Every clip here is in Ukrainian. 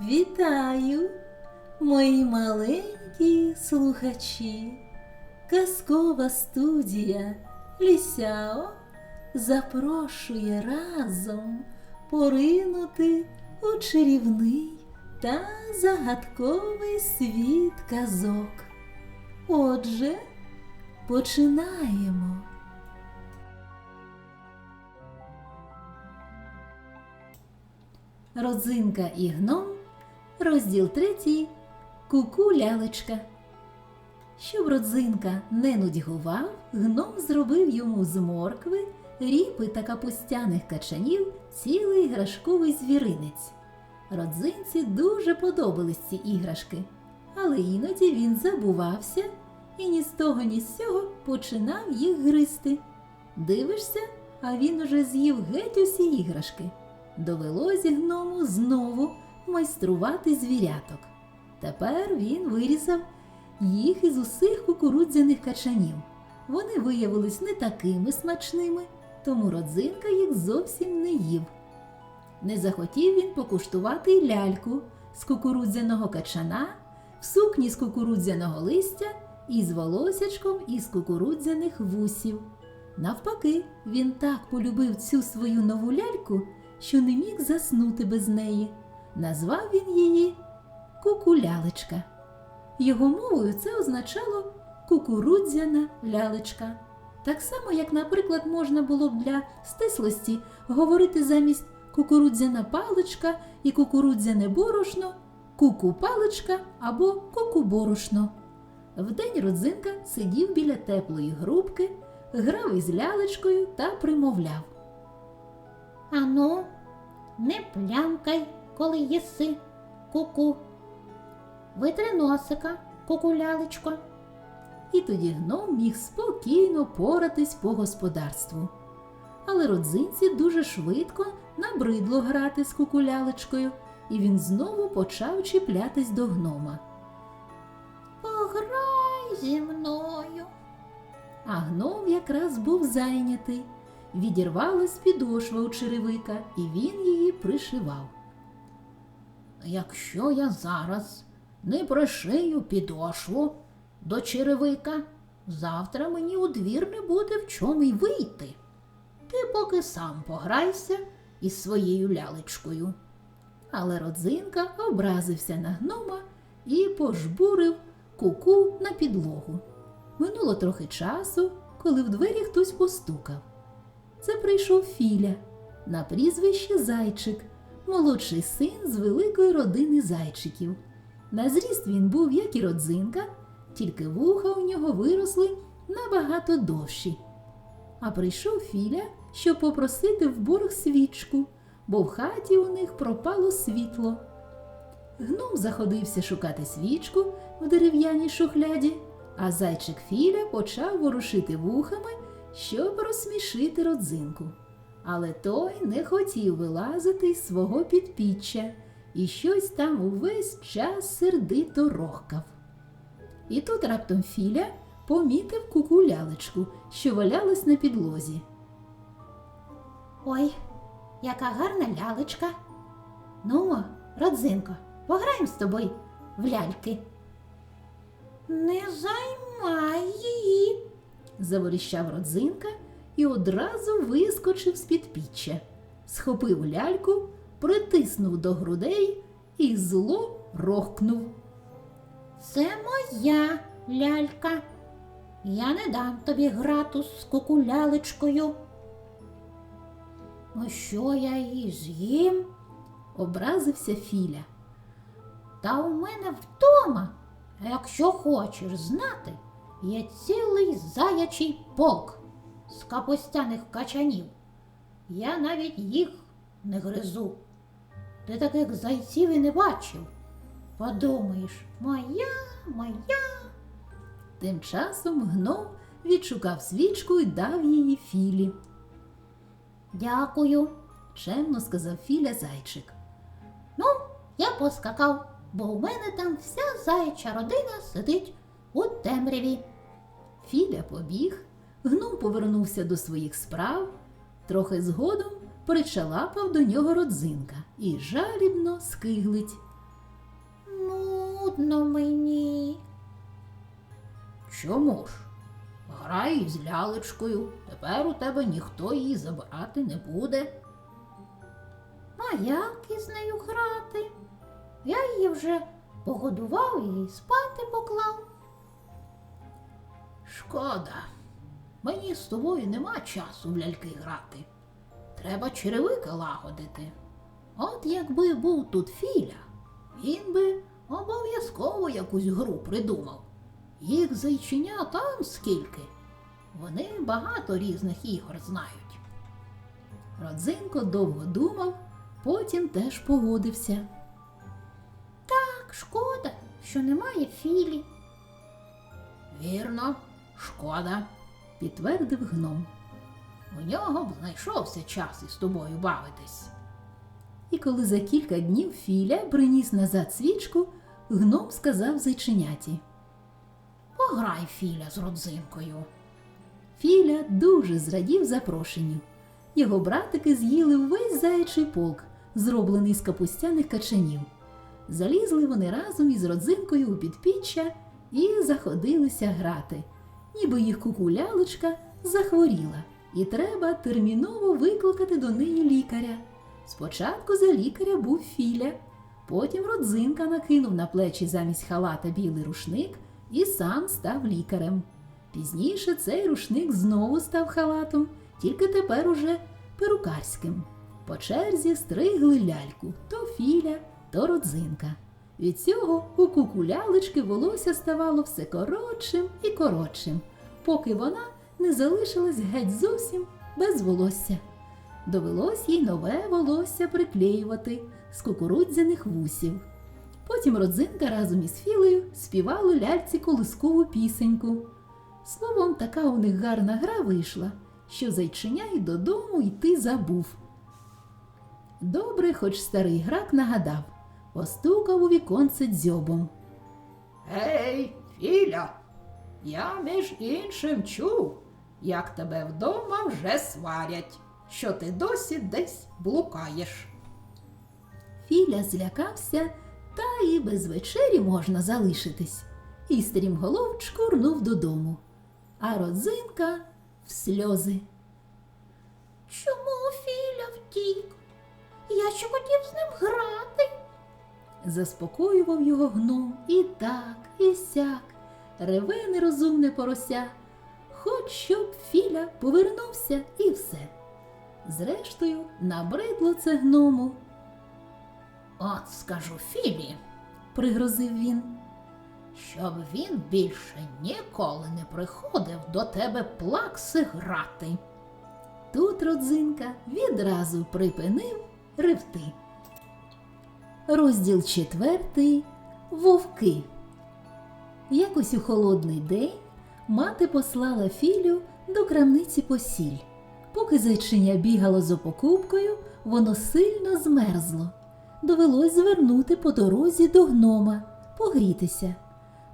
Вітаю, мої маленькі слухачі. Казкова студія Лісяо запрошує разом поринути у чарівний та загадковий світ казок. Отже, починаємо. Родзинка і гном, розділ третій, куку лялечка. Щоб родзинка не нудьгував, гном зробив йому з моркви, ріпи та капустяних качанів цілий іграшковий звіринець. Родзинці дуже подобались ці іграшки, але іноді він забувався і ні з того, ні з сього починав їх гризти. Дивишся, а він уже з'їв геть усі іграшки. Довелося гному знову майструвати звіряток. Тепер він вирізав їх із усіх кукурудзяних качанів. Вони виявились не такими смачними, тому родзинка їх зовсім не їв. Не захотів він покуштувати й ляльку з кукурудзяного качана, в сукні з кукурудзяного листя і з волосячком із кукурудзяних вусів. Навпаки, він так полюбив цю свою нову ляльку, що не міг заснути без неї. Назвав він її Кукулялечка. Його мовою це означало кукурудзяна лялечка. Так само, як, наприклад, можна було б для стислості говорити замість кукурудзяна паличка і кукурудзяне борошно, куку-паличка або куку-борошно. Вдень родзинка сидів біля теплої грубки, грав із лялечкою та примовляв. Ану, не плямкай, коли їси ку-ку. Витри носика, кукулялечко. І тоді гном міг спокійно поратись по господарству. Але родзинці дуже швидко набридло грати з кукулялечкою, і він знову почав чіплятись до гнома. Пограй зі мною. А гном якраз був зайнятий. Відірвалась підошва у черевика, і він її пришивав. Якщо я зараз не пришию підошву до черевика, завтра мені у двір не буде в чому й вийти. Ти поки сам пограйся із своєю лялечкою. Але родзинка образився на гнома і пожбурив куку на підлогу. Минуло трохи часу, коли в двері хтось постукав. Це прийшов Філя на прізвище Зайчик, молодший син з великої родини зайчиків. На зріст він був, як і родзинка, тільки вуха у нього виросли набагато довші. А прийшов Філя, щоб попросити в борг свічку, бо в хаті у них пропало світло. Гном заходився шукати свічку в дерев'яній шухляді, а зайчик Філя почав ворушити вухами, щоб розсмішити родзинку. Але той не хотів вилазити з свого підпіччя і щось там увесь час сердито рохкав. І тут раптом Філя помітив кукулялечку, що валялась на підлозі. Ой, яка гарна лялечка. Ну, родзинко, пограємо з тобою в ляльки. Не займай її. заворіщав родзинка і одразу вискочив з підпіччя, схопив ляльку, притиснув до грудей і зло рохкнув. Це моя лялька. Я не дам тобі грату з кукулялечкою. Ну що я її з'їм? Образився Філя. Та у мене вдома, якщо хочеш знати, є цілий заячий полк з капустяних качанів. Я навіть їх не гризу. Ти таких зайців і не бачив. Подумаєш, моя, моя. Тим часом гном відшукав свічку і дав її Філі. Дякую. Чемно сказав Філя зайчик. Ну, я поскакав, бо у мене там вся заяча родина сидить у темряві. Філя побіг, гном повернувся до своїх справ, трохи згодом причалапав до нього родзинка і жалібно скиглить. нудно мені. Чому ж? Грай із лялечкою, тепер у тебе ніхто її забирати не буде. А як із нею грати? Я її вже погодував і спати поклав. Шкода. Мені з тобою нема часу в ляльки грати. Треба черевика лагодити. От якби був тут Філя, він би обов'язково якусь гру придумав. Їх зайченя там скільки. Вони багато різних ігор знають. Родзинко довго думав, потім теж погодився. Так, шкода, що немає філі. Вірно, шкода, підтвердив гном. У нього б знайшовся час із тобою бавитись. І коли за кілька днів Філя приніс назад свічку, гном сказав зайченяті. Пограй, Філя, з родзинкою. Філя дуже зрадів запрошенню. Його братики з'їли весь заячий полк, зроблений з капустяних качанів. Залізли вони разом із родзинкою у підпіччя і заходилися грати, ніби їх кукулялочка захворіла, і треба терміново викликати до неї лікаря. Спочатку за лікаря був Філя, потім родзинка накинув на плечі замість халата білий рушник і сам став лікарем. Пізніше цей рушник знову став халатом, тільки тепер уже перукарським. По черзі стригли ляльку то Філя, то родзинка. Від цього у кукулялички волосся ставало все коротшим і коротшим, поки вона не залишилась геть зовсім без волосся. Довелось їй нове волосся приклеювати з кукурудзяних вусів. Потім родзинка разом із Філею співали ляльці колискову пісеньку. Словом, така у них гарна гра вийшла, що зайчиня й додому йти забув. Добре, хоч старий грак нагадав, постукав у віконце дзьобом. Гей, Філя, я між іншим чув, як тебе вдома вже сварять, що ти досі десь блукаєш. Філя злякався, та і без вечері можна залишитись, і стрімголов чкурнув додому, а родзинка в сльози. Чому Філя втік? Я ще хотів з ним грати. Заспокоював його гном і так, і сяк, реве нерозумне порося, хоч щоб Філя повернувся і все. Зрештою, набридло це гному. От скажу Філі, пригрозив він, щоб він більше ніколи не приходив до тебе плакси грати. Тут родзинка відразу припинив ревти. Розділ четвертий Вовки. Якось у холодний день мати послала Філю до крамниці по сіль. Поки зайчиня бігало за покупкою, воно сильно змерзло. Довелось звернути по дорозі до гнома, погрітися.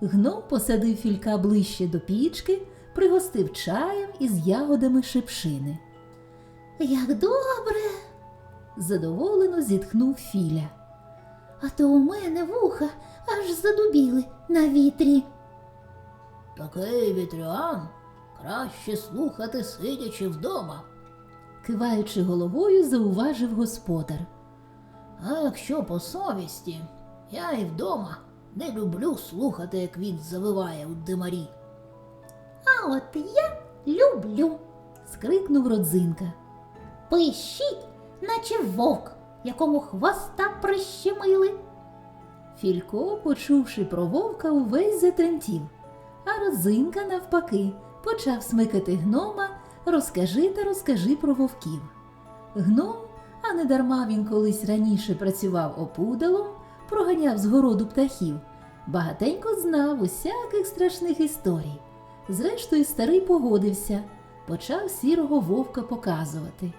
Гном посадив філька ближче до пічки, пригостив чаєм із ягодами шипшини. Як добре, Задоволено зітхнув Філя. А то у мене вуха аж задубіли на вітрі. Такий вітрян краще слухати, сидячи вдома. Киваючи головою, зауважив господар. А якщо по совісті, я і вдома не люблю слухати, як він завиває у димарі. А от я люблю. скрикнув родзинка. Пищить, наче вовк, якому хвоста прищемили. Філько, почувши про вовка, увесь затремтів, а родзинка, навпаки, почав смикати гнома, розкажи та розкажи про вовків. Гном, а не дарма він колись раніше працював опудалом, проганяв з городу птахів, багатенько знав усяких страшних історій. Зрештою, старий погодився, почав сірого вовка показувати,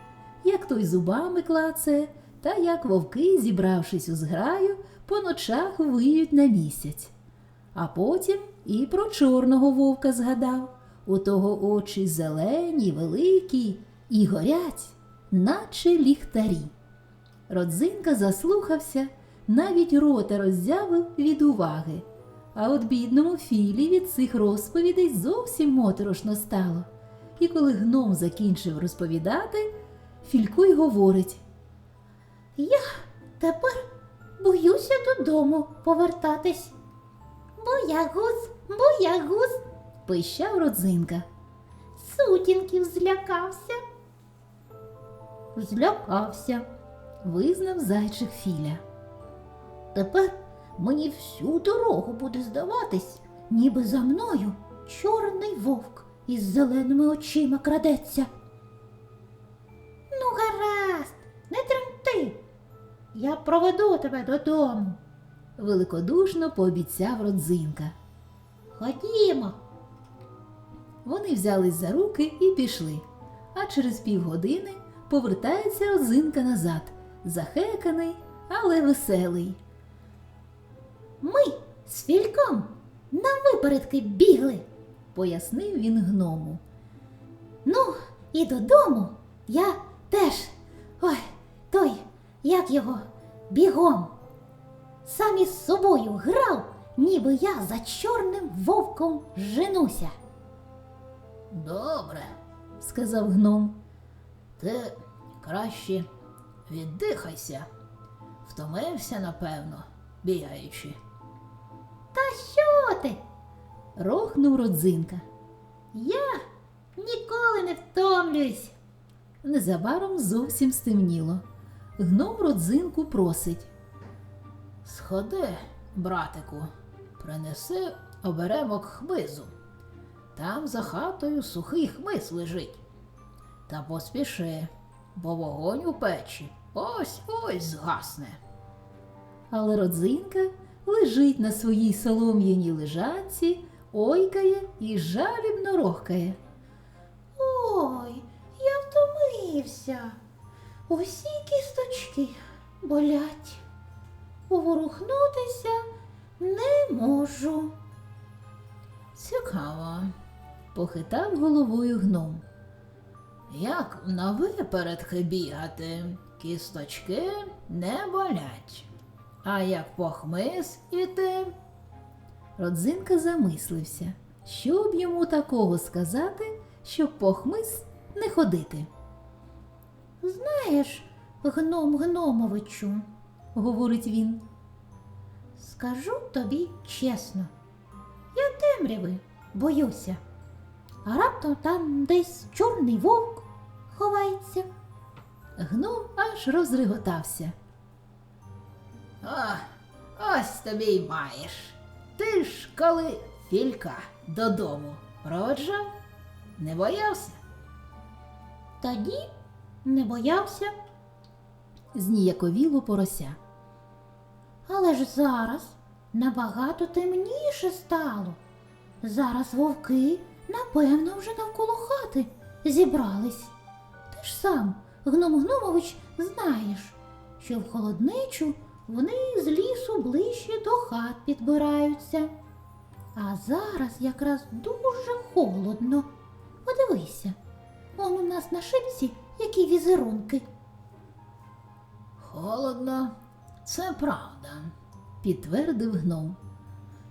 як той зубами клацає, та як вовки, зібравшись у зграю, по ночах виють на місяць. А потім і про чорного вовка згадав. У того очі зелені, великі і горять, наче ліхтарі. Родзинка заслухався навіть рота роззявив від уваги. А от бідному Філі від цих розповідей зовсім моторошно стало. І коли гном закінчив розповідати, Філько й говорить. Я тепер боюся додому повертатись. Боягуз, боягуз, Пищав родзинка. сутінків злякався. Злякався. Визнав зайчик Філя. Тепер мені всю дорогу буде здаватись, ніби за мною чорний вовк із зеленими очима крадеться. Ну, гаразд, не тремти. Я проведу тебе додому. Великодушно пообіцяв родзинка. Ходімо. Вони взялись за руки і пішли. А через півгодини повертається родзинка назад, захеканий, але веселий. Ми з фільком на випередки бігли. Пояснив він гному. Ну, і додому я теж. Ой, як його, бігом. Сам із собою грав, ніби я за чорним вовком женуся. Добре, сказав гном. ти краще віддихайся. Втомився, напевно, бігаючи. Та що ти? Рохнув родзинка. Я ніколи не втомлююсь. Незабаром зовсім стемніло. Гном родзинку просить. Сходи, братику, принеси оберемок хмизу. Там за хатою сухий хмиз лежить. Та поспіши, бо вогонь у печі ось ось згасне. Але родзинка лежить на своїй солом'яній лежанці, ойкає і жалібно рохкає. Ой, я втомився. Усі кісточки болять. Поворухнутися не можу. Цікаво, Похитав головою гном. як на випередки бігати, кісточки не болять. А як по хмиз іти, Родзинка замислився, що б йому такого сказати, щоб похмис не ходити. Знаєш, гном Гномовичу, Говорить він. скажу тобі чесно, я темряви боюся, а раптом там десь чорний вовк ховається. Гном аж розреготався. А, ось тобі й маєш. Ти ж коли філька додому проводжав, не боявся? Тоді не боявся, Зніяковіло порося. але ж зараз набагато темніше стало. Зараз вовки, напевно, вже навколо хати зібрались. Ти ж сам, гном Гномович, знаєш, що в холодничу вони з лісу ближче до хат підбираються. А зараз якраз дуже холодно. Подивися, он у нас на шипці які візерунки. Холодно, це правда. Підтвердив гном.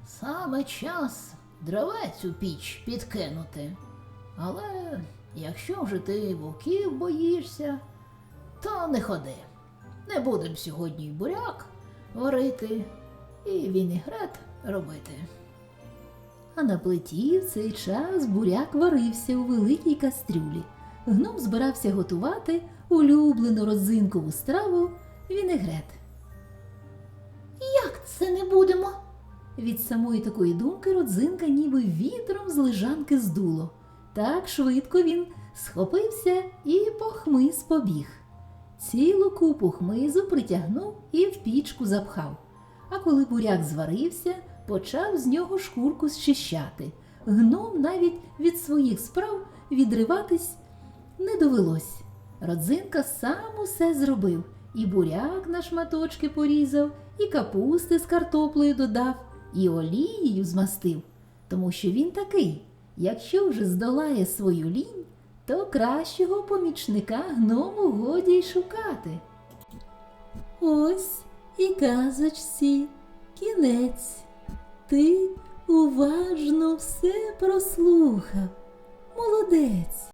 Саме час дровець у піч підкинути. Але якщо вже ти вовків боїшся, то не ходи. Не будем сьогодні й буряк варити і вінігрет робити. А на плиті в цей час буряк варився у великій кастрюлі. Гном збирався готувати улюблену родзинкову страву вінегрет. Як це не будемо? Від самої такої думки родзинка ніби вітром з лежанки здуло. Так швидко він схопився і по хмиз побіг. Цілу купу хмизу притягнув і в пічку запхав. А коли буряк зварився, почав з нього шкурку зчищати. Гном навіть від своїх справ відриватись не довелось. Родзинка сам усе зробив, і буряк на шматочки порізав, і капусти з картоплею додав, і олією змастив, тому що він такий, якщо вже здолає свою лінь, то кращого помічника гному годі й шукати. Ось І казочці кінець. Ти уважно все прослухав. Молодець.